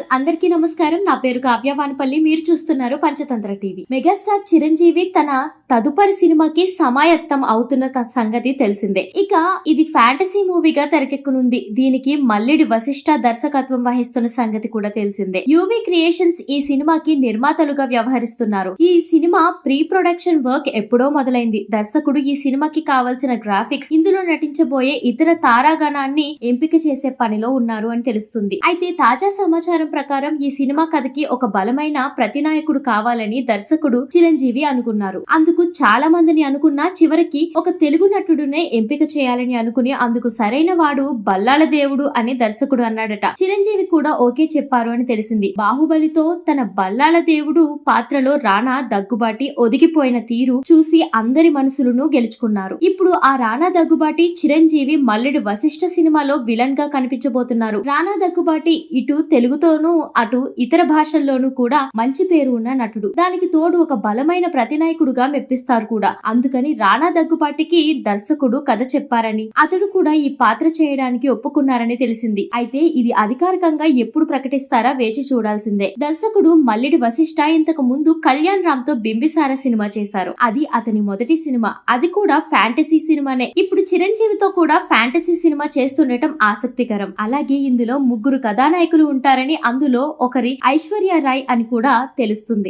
All అందరికీ నమస్కారం. నా పేరు కావ్య వానపల్లి. మీరు చూస్తున్నారు పంచతంత్ర టీవీ. మెగాస్టార్ చిరంజీవి తన తదుపరి సినిమాకి సమాయత్తం అవుతున్న సంగతి తెలిసిందే. ఇక ఇది ఫ్యాంటసీ మూవీగా తెరకెక్కనుంది. దీనికి మల్లిడి వశిష్ఠ దర్శకత్వం వహిస్తున్న సంగతి కూడా తెలిసిందే. యూవి క్రియేషన్స్ ఈ సినిమాకి నిర్మాతలుగా వ్యవహరిస్తున్నారు. ఈ సినిమా ప్రీ ప్రొడక్షన్ వర్క్ ఎప్పుడో మొదలైంది. దర్శకుడు ఈ సినిమాకి కావాల్సిన గ్రాఫిక్స్ ఇందులో నటించబోయే ఇతర తారాగణాన్ని ఎంపిక చేసే పనిలో ఉన్నారు అని తెలుస్తుంది. అయితే తాజా సమాచారం ప్రకారం ఈ సినిమా కథకి ఒక బలమైన ప్రతినాయకుడు కావాలని దర్శకుడు చిరంజీవి అనుకున్నారు. అందుకు చాలా మందిని అనుకున్నా చివరికి ఒక తెలుగు నటుడునే ఎంపిక చేయాలని అనుకుని అందుకు సరైన వాడు బల్లాల దేవుడు అని దర్శకుడు అన్నాడట. చిరంజీవి కూడా ఓకే చెప్పారు అని తెలిసింది. బాహుబలితో తన బల్లాల దేవుడు పాత్రలో రానా దగ్గుబాటి ఒదిగిపోయిన తీరు చూసి అందరి మనసులను గెలుచుకున్నారు. ఇప్పుడు ఆ రానా దగ్గుబాటి చిరంజీవి మల్లెడు వశిష్ఠ సినిమాలో విలన్గా కనిపించబోతున్నారు. రానా దగ్గుబాటి ఇటు తెలుగుతో తెలుగులోనూ అటు ఇతర భాషల్లోనూ కూడా మంచి పేరు ఉన్న నటుడు. దానికి తోడు ఒక బలమైన ప్రతినాయకుడుగా మెప్పిస్తారు కూడా. అందుకని రాణా దగ్గుబాటికి దర్శకుడు కథ చెప్పారని అతడు కూడా ఈ పాత్ర చేయడానికి ఒప్పుకున్నారని తెలిసింది. అయితే ఇది అధికారికంగా ఎప్పుడు ప్రకటిస్తారా వేచి చూడాల్సిందే. దర్శకుడు మల్లిడి వశిష్ఠ ఇంతకు ముందు కళ్యాణ్ రామ్తో బింబిసార సినిమా చేశారు. అది అతని మొదటి సినిమా. అది కూడా ఫ్యాంటసీ సినిమానే. ఇప్పుడు చిరంజీవితో కూడా ఫ్యాంటసీ సినిమా చేస్తుండటం ఆసక్తికరం. అలాగే ఇందులో ముగ్గురు కథానాయకులు ఉంటారని అందులో ఒకరి ఐశ్వర్య రాయ్ అని కూడా తెలుస్తుంది.